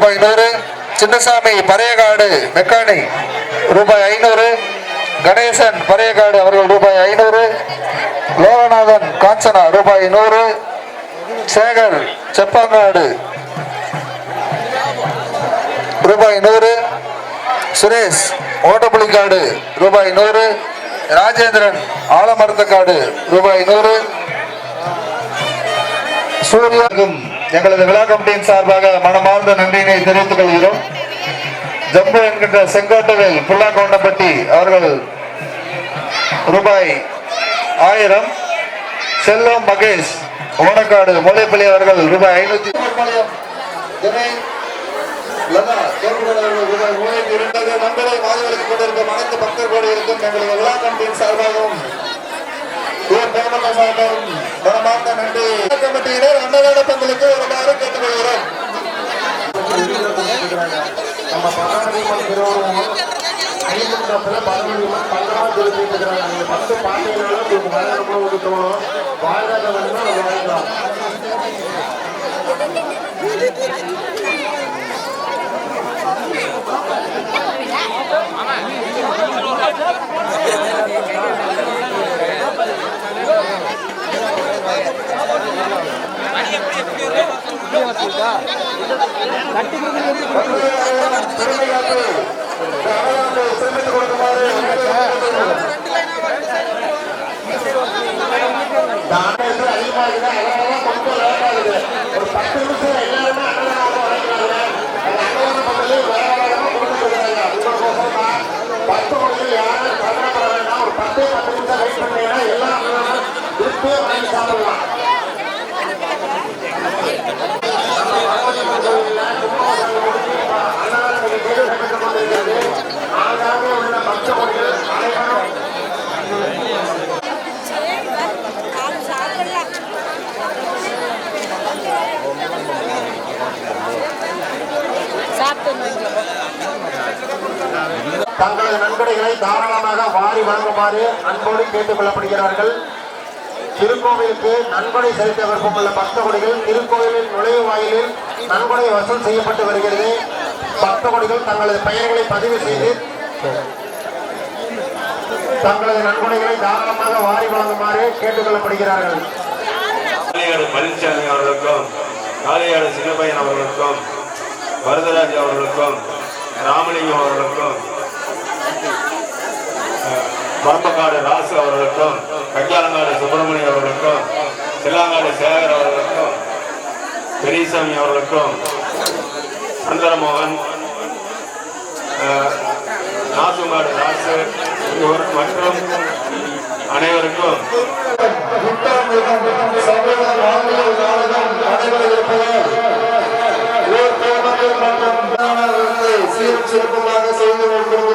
ரூபாய் நூறு சின்னசாமி பரையகாடு மெக்கானிக் ரூபாய் ஐநூறு கணேசன் பரையகாடு அவர்கள் ரூபாய் ஐநூறு லோகநாதன் காஞ்சனா ரூபாய் நூறு சேகர் செப்பாங்காடு ரூபாய் நூறு சுரேஷ் ஓட்டப்புலிக்காடு ரூபாய் நூறு ராஜேந்திரன் ஆலமரத்தக்காடு ரூபாய் நூறு சூர்யாக்கும் எங்களது விழா கமிட்டியின் சார்பாக மனமார்ந்த நன்றியினை தெரிவித்துக் கொள்கிறோம். ஜம்பு என்கின்ற செங்கோட்டையில் புல்லாக்கவுண்டப்பட்டி அவர்கள் ரூபாய் ஆயிரம் செல்லம் மகேஷ் ஓனக்காடு மொழிப்பள்ளி அவர்கள் ரூபாய் ஐநூத்தி லதா ரூபாய் நண்பரை மாதவிலக்கு கொண்டிருக்கும் அனைத்து பக்தர்களுக்கும் எங்களது விழா கமிட்டியின் சார்பாகவும் ஊர் பொதுமக்கள் சார்பாகவும் மனமார்ந்த நன்றி கமிட்டியினர் அன்னதான பங்களுக்கு ஒரு கேட்டுக்கொள்கிறோம் நம்ம பராமரிப்பு திருவாரூர் ஐம்பத்தப்பில் திருப்பிட்டு இருக்கிறாங்க பத்து உங்களுக்கு நம்ம பத்து நிமிஷம் தங்களது நன்கொடைகளை தாராளமாக வாரி வழங்குமாறு அன்போடு கேட்டுக் கொள்ளப்படுகிறார்கள். திருக்கோவிலுக்கு நன்கொடை செலுத்த விருப்பமுள்ள பக்தகுடிகள் திருக்கோவிலின் நுழைவு வாயிலில் நன்கொடை வசூல் செய்யப்பட்டு வருகிறது. பக்தகுடிகள் தங்களது பெயர்களை பதிவு செய்து தங்களது நன்கொடைகளை தாராளமாக வாரி வழங்குமாறு கேட்டுக் கொள்ளப்படுகிறார்கள். பழனிசாமி அவர்களுக்கும் காளியாடு சின்னப்பையன் அவர்களுக்கும் வரதராஜ் அவர்களுக்கும் ராமலிங்கம் அவர்களுக்கும் அஹ், பரப்பக்காடு ராசு அவர்களுக்கும் கட்டியாலங்காடு சுப்பிரமணியம் அவர்களுக்கும் சில்லாங்காடு சேகர் அவர்களுக்கும் பெரியசாமி அவர்களுக்கும் சந்திரமோகன் நாசுங்காடு ராசு மற்றும் அனைவருக்கும் புத்தகம்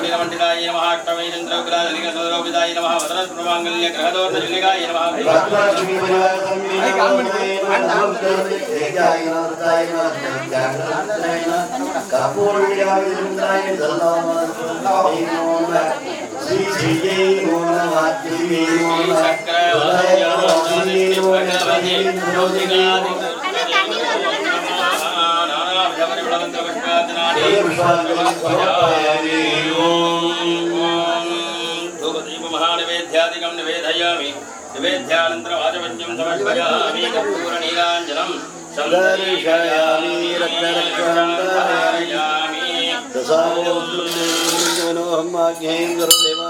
कोटिमंडिताय नमः अष्टमेन्द्रकुलाधिकसदरोपिताय नमः वदनप्रमाङ्गल्यग्रहदोर्णजुलिकाय नमः कपूर्णिकाय పుష్పార్చనాని ధూపదీప మహానవేద్యాదికం నివేదయామి. నివేద్యానంతర వాచపద్యం సమర్పయామి. కర్పూర నీలాంజనం సందర్శయామి రత్నరక్షామి దశామోహం ఆజ్ఞేంద్రదేవా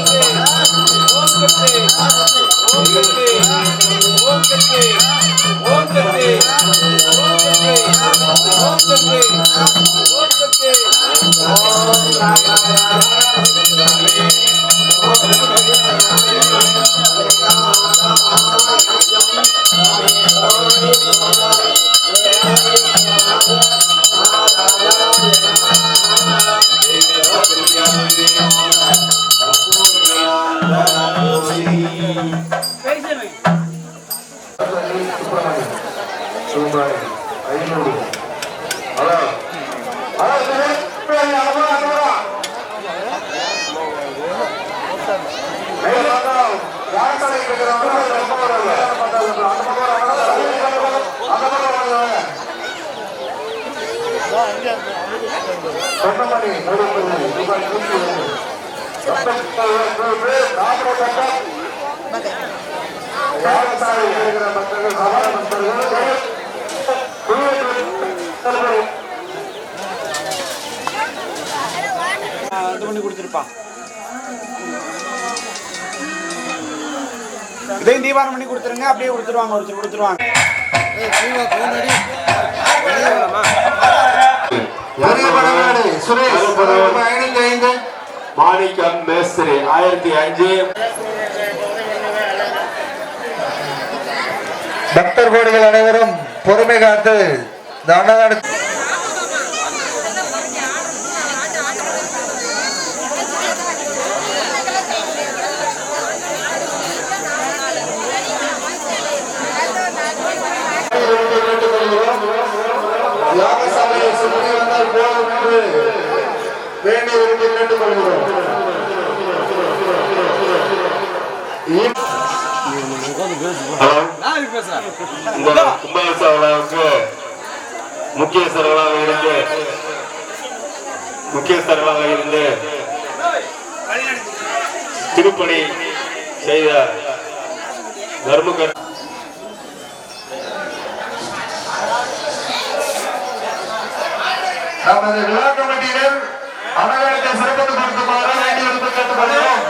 ஐநூறு. இருக்கிற இது பண்ணி கொடுத்துருப்பான் இதையும் தீபாவளி பண்ணி கொடுத்துருங்க அப்படியே கொடுத்துருவாங்க ஒருத்தர் கொடுத்துருவாங்க. சுரேஷ் ஐநூத்தி ஐந்து மாணிக்கம் மேஸ்திரி ஆயிரத்தி அஞ்சு பக்தர் கோடிகள் அனைவரும் பொறுமை காத்து இந்த அன்னதான யாகசாலையை சுற்றி வந்தால் போதும் என்று வேண்டி விரும்பி கேட்டுக்கொள்கிறோம் ஹலோ இந்த கும்பாபிஷேக விழாவுக்கு முக்கியஸ்தர்களாக இருந்து முக்கியஸ்தர்களாக இருந்து திருப்பணி செய்த தர்மகர் நமது விழா கமிட்டியினர் அன்னதானத்தை சிறப்பித்து கொடுக்குமாறு வேண்டியிருந்து கேட்டுக்கொள்கிறோம்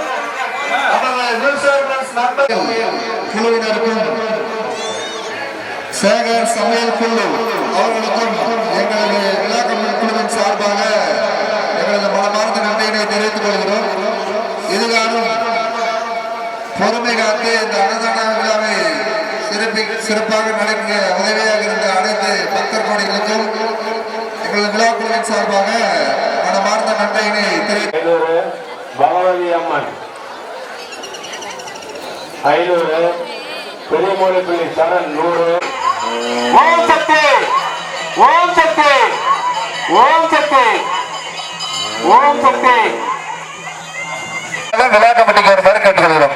நமது நியூஸ் நண்பர்கள் குழுவினருக்கும் சேகர் சமையல் குழு அவர்களுக்கும் எங்களது விழா கமிட்டி குழுவின் சார்பாக எங்களது மனமார்ந்த நன்றியினை தெரிவித்துக் கொள்கிறோம். இதுகாரும் பொறுமை காத்து இந்த அன்னதான விழாவை சிறப்பி சிறப்பாக நடக்க உதவியாக இருந்த அனைத்து பக்தர் கோடிகளுக்கும் எங்களது விழா குழுவின் சார்பாக மனமார்ந்த நன்றியினை தெரிவித்து பகவதி அம்மன். ஐநூறு பெரியமூலப்பள்ளி சரண் நூறு. ஓம் சக்தி. ஓம் சக்தி. ஓம் சக்தி. ஓம் சக்தி. விழா கமிட்டிக்கு வருமாறு கேட்டுக்கொள்கிறோம்.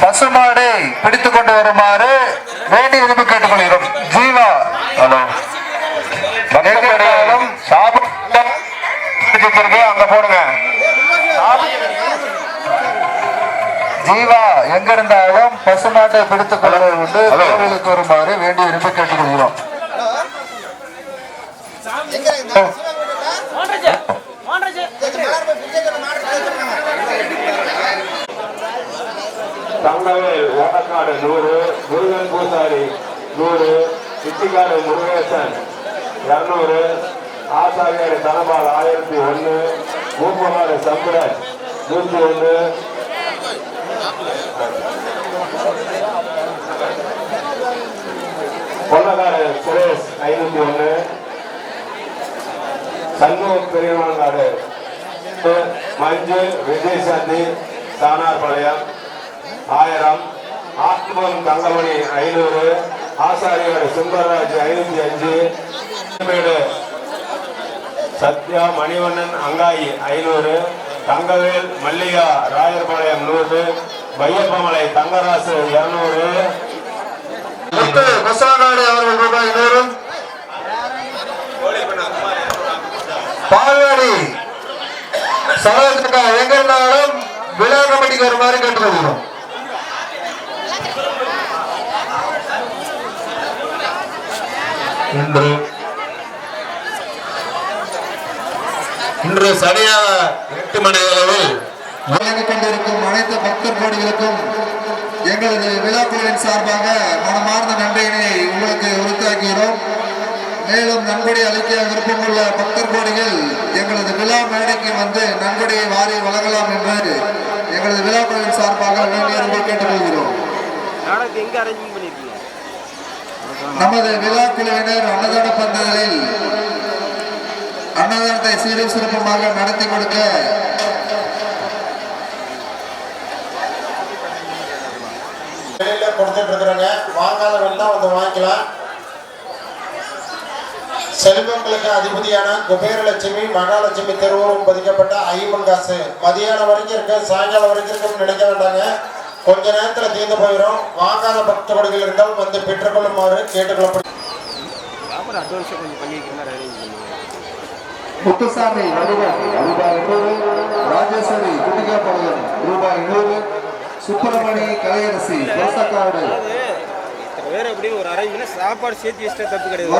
பசுமாடை பிடித்துக் கொண்டு வருமாறு வேண்டி விரும்பி கேட்டுக்கொள்கிறோம். ஜீவா. ஹலோ. சாப்பிட்டு அங்க போடுங்க. ஜீவா எங்க இருந்தாலும் பசுமாட்டை பிடித்துக் கொள்வது உண்டு கோவிலுக்கு வருமாறு வேண்டி விரும்பி கேட்டுக்கொள்கிறோம். தங்கவேல் ஓடக்காடு நூறு முருகன் பூசாரி நூறு சித்திக்காடு முருகேசன் இருநூறு ஆசாரியாடு தனபால் ஆயிரத்தி ஒன்று மூப்பமாடு சம்புரன் நூற்றி ஒன்று சுரேஷ் ஐநூத்தி ஒன்று சண்முகம் பெரியவனங்காடு. மஞ்சு விஜயசாந்தி தானார்பாளையம். ஆயிரம். ஆத்மன் தங்கமணி ஐநூறு. ஆசாரியோட சுந்தரராஜ் ஐநூத்தி அஞ்சு. சத்யா மணிவண்ணன் அங்காயி ஐநூறு. தங்கவேல் மல்லிகா ராயர்பாளையம் நூறு. பையப்பமலை தங்கராசு இருநூறு. முத்து கொசாநாடு அவர்கள் ரூபாய் நூறு பால்வாடி சரோஜக்கா எங்க விழா கமிட்டிக்கு வருமாறு கேட்டுக்கொள்கிறோம் இன்று இன்று சரியாக எட்டு மணி அளவில். வழங்கிக் கொண்டிருக்கும் அனைத்து பக்தர் கோடிகளுக்கும் எங்களது விழாக்குழுவின் சார்பாக மனமார்ந்த நன்றியினை உங்களுக்கு உறுத்தாக்குகிறோம் மேலும் நன்கொடை அளிக்க விருப்பமுள்ள பக்தர் கோடிகள் எங்களது விழா மேடைக்கு வந்து நன்கொடையை வாரி வழங்கலாம் என்று எங்களது விழாக்குழுவின் சார்பாக வேண்டிய கேட்டுக்கொள்கிறோம். நமது விழா குழுவினர் அன்னதான பந்தலில் அன்னதானத்தை சீரும் சிறப்புமாக நடத்தி கொடுக்க வெளியில கொடுத்துட்டு இருக்கிறோங்க. வாங்காதவங்க தான் வந்து வாங்கிக்கலாம். செல்வங்களுக்கு அதிபதியான குபேரலட்சுமி மகாலட்சுமி திருவுருவம் பதிக்கப்பட்ட ஐம்பன் காசு மதியானம் வரைக்கும் இருக்கு சாயங்காலம் வரைக்கும் இருக்குன்னு நினைக்க வேண்டாங்க. கொஞ்ச நேரத்துல தீர்ந்து போயிடும் வாங்காத பக்தர்கள் இருந்தால் வந்து பெற்றுக்கொள்ளுமாறு கேட்டுக்கொள்ளப்படும். முத்துசாமி வடிவம் ரூபாய் நூறு ராஜேஸ்வரி ரூபாய் நூறு சுப்பிரமணி கலையரசி கொசக்காடு. வேற எப்படி ஒரு அரை மணி சாப்பாடு சேர்த்து வச்சுட்டா தப்பு கிடையாது.